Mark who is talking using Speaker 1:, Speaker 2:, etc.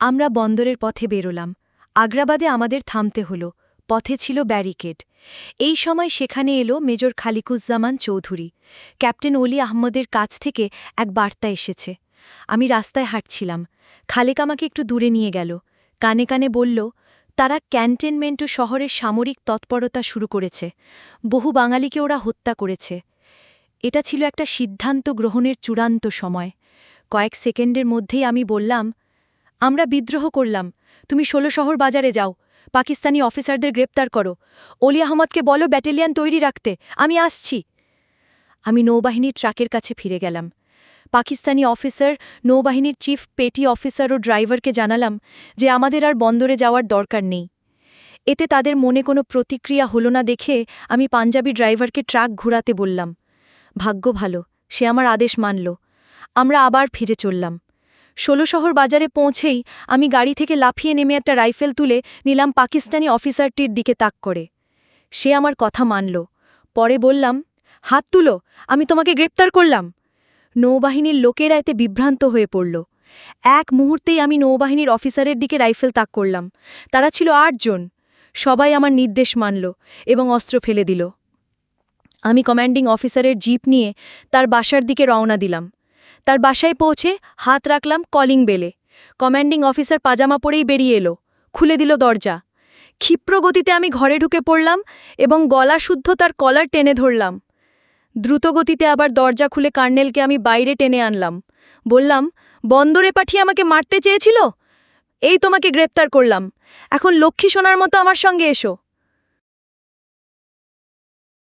Speaker 1: আমরা বন্দরের পথে বেরোলাম। আগ্রাবাদে আমাদের থামতে হলো। পথে ছিল ব্যারিকেড। এই সময় সেখানে এলো মেজর খালিকুজ্জামান চৌধুরী। ক্যাপ্টেন অলি আহমদের কাছ থেকে এক বার্তা এসেছে। আমি রাস্তায় হাঁটছিলাম। খালেক আমাকে একটু দূরে নিয়ে গেল। কানে কানে বলল, তারা ক্যান্টেনমেন্ট ও শহরের সামরিক তৎপরতা শুরু করেছে। বহু বাঙালিকে ওরা হত্যা করেছে। এটা ছিল একটা সিদ্ধান্ত গ্রহণের চূড়ান্ত সময়। কয়েক সেকেন্ডের মধ্যেই আমি বললাম আমরা বিদ্রোহ করলাম। তুমি ষোলো শহর বাজারে যাও। পাকিস্তানি অফিসারদের গ্রেপ্তার করো। অলি আহমদকে বলো ব্যাটালিয়ান তৈরি রাখতে। আমি আসছি। আমি নৌবাহিনীর ট্রাকের কাছে ফিরে গেলাম। পাকিস্তানি অফিসার, নৌবাহিনীর চিফ পেটি অফিসার ও ড্রাইভারকে জানালাম যে আমাদের আর বন্দরে যাওয়ার দরকার নেই। এতে তাদের মনে কোনো প্রতিক্রিয়া হলো না দেখে আমি পাঞ্জাবি ড্রাইভারকে ট্রাক ঘুরাতে বললাম। ভাগ্য ভালো, সে আমার আদেশ মানল। আমরা আবার ফিরে চললাম। ষোলো শহর বাজারে পৌঁছেই আমি গাড়ি থেকে লাফিয়ে নেমে একটা রাইফেল তুলে নিলাম পাকিস্তানি অফিসারটির দিকে তাক করে। সে আমার কথা মানল। পরে বললাম, হাত তুলো, আমি তোমাকে গ্রেপ্তার করলাম। নৌবাহিনীর লোকেরা এতে বিভ্রান্ত হয়ে পড়ল। এক মুহূর্তেই আমি নৌবাহিনীর অফিসারের দিকে রাইফেল তাক করলাম। তারা ছিল আটজন সবাই আমার নির্দেশ মানল এবং অস্ত্র ফেলে দিল। আমি কমান্ডিং অফিসারের জিপ নিয়ে তার বাসার দিকে রওনা দিলাম। তার বাসায় পৌঁছে হাত রাখলাম কলিং বেলে। কমান্ডিং অফিসার পাজামা পরেই বেরিয়ে এলো। খুলে দিল দরজা। ক্ষিপ্র গতিতে আমি ঘরে ঢুকে পড়লাম এবং গলা শুদ্ধ তার কলার টেনে ধরলাম। দ্রুতগতিতে আবার দরজা খুলে কার্নেলকে আমি বাইরে টেনে আনলাম। বললাম, বন্দরে পাঠিয়ে আমাকে মারতে চেয়েছিল? এই তোমাকে গ্রেপ্তার করলাম। এখন লক্ষ্মী সোনার মতো আমার সঙ্গে এসো।